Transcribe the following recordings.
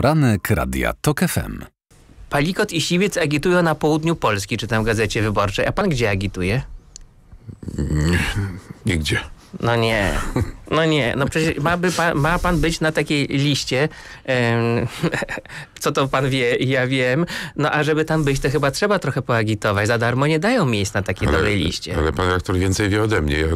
Poranek Radia TOK FM. Palikot i Siwiec agitują na południu Polski, czytam w Gazecie Wyborczej. A pan gdzie agituje? Nigdzie. No nie, no nie, no przecież ma, by pan, ma pan być na takiej liście, em, co to pan wie, ja wiem, no a żeby tam być, to chyba trzeba trochę poagitować, za darmo nie dają miejsc na takiej dobrej liście. ale pan rektor więcej wie ode mnie. Ja,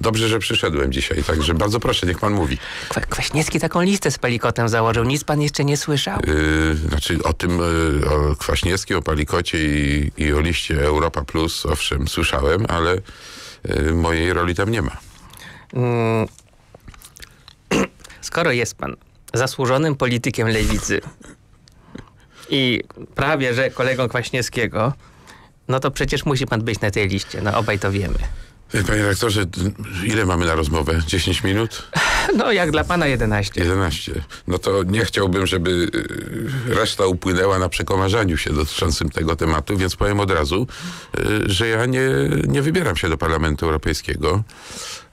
dobrze, że przyszedłem dzisiaj, także bardzo proszę, niech pan mówi. Kwa- Kwaśniewski taką listę z Pelikotem założył, nic pan jeszcze nie słyszał. Yy, znaczy o tym, yy, o Kwaśniewskim, o Palikocie i, i o liście Europa Plus, owszem, słyszałem, ale yy, mojej roli tam nie ma. Mm. Skoro jest pan zasłużonym politykiem lewicy i prawie że kolegą Kwaśniewskiego, no to przecież musi pan być na tej liście, no obaj to wiemy. Panie rektorze, ile mamy na rozmowę? 10 minut? No jak dla pana 11. 11. No to nie chciałbym, żeby yy, reszta upłynęła na przekomarzaniu się dotyczącym tego tematu, więc powiem od razu, yy, że ja nie, nie wybieram się do Parlamentu Europejskiego.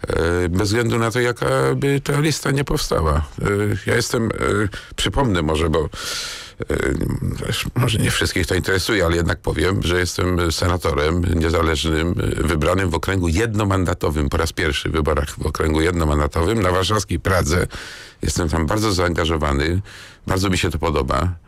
yy, Bez względu na to, jaka by ta lista nie powstała. Ja jestem, przypomnę może, bo może nie wszystkich to interesuje, ale jednak powiem, że jestem senatorem niezależnym, yy, wybranym w okręgu jednomandatowym, po raz pierwszy w wyborach w okręgu jednomandatowym na warszawskiej Pradze. Jestem tam bardzo zaangażowany, bardzo mi się to podoba.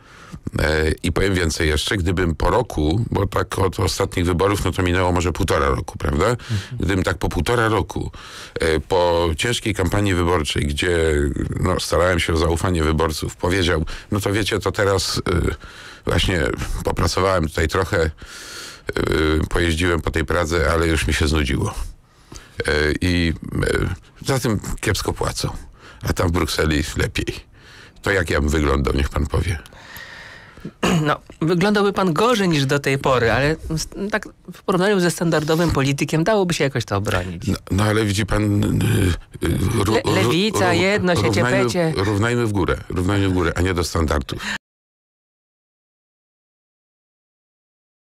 E, I powiem więcej jeszcze, gdybym po roku, bo tak od ostatnich wyborów, no to minęło może półtora roku, prawda? Gdybym tak po półtora roku, e, po ciężkiej kampanii wyborczej, gdzie no, starałem się o zaufanie wyborców, powiedział, no to wiecie, to teraz e, właśnie popracowałem tutaj trochę, pojeździłem po tej Pradze, ale już mi się znudziło. I za tym kiepsko płacą, a tam w Brukseli lepiej. To jak ja bym wyglądał, niech pan powie. No, wyglądałby pan gorzej niż do tej pory, ale tak w porównaniu ze standardowym politykiem dałoby się jakoś to obronić. No, no ale widzi pan... y, y, ru- Le- lewica, ru- jedność, równajmy, ciepecie. równajmy w górę, równajmy w górę, a nie do standardów.